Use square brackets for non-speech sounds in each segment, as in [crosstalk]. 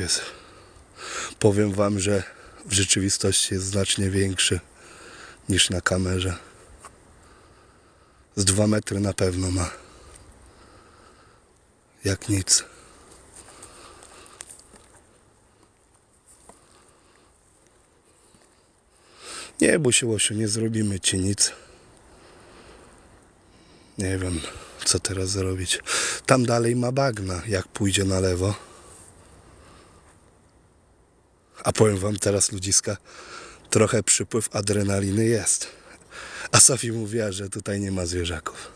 pies. Powiem wam, że w rzeczywistości jest znacznie większy niż na kamerze. Z dwa metry na pewno ma. Jak nic. Nie bój się, nie zrobimy ci nic. Nie wiem, co teraz zrobić. Tam dalej ma bagna, jak pójdzie na lewo. A powiem wam teraz, ludziska, trochę przypływ adrenaliny jest. A Sofii mówiła, że tutaj nie ma zwierzaków.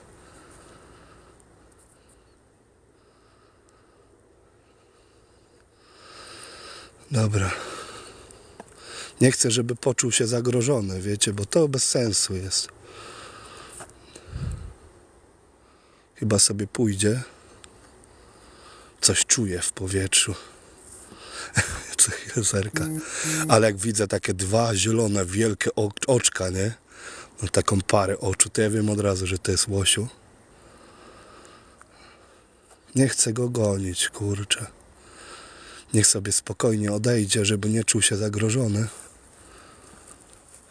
Dobra. Nie chcę, żeby poczuł się zagrożony, wiecie, bo to bez sensu jest. Chyba sobie pójdzie. Coś czuje w powietrzu. [laughs] Co chwilę zerka. Ale jak widzę takie dwa zielone, wielkie oczka, nie? No, taką parę oczu, to ja wiem od razu, że to jest łosiu. Nie chcę go gonić, kurczę. Niech sobie spokojnie odejdzie, żeby nie czuł się zagrożony.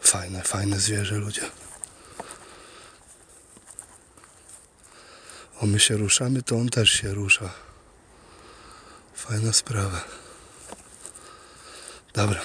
Fajne, fajne zwierzę, ludzie. O, my się ruszamy, to on też się rusza. Fajna sprawa. Dobra.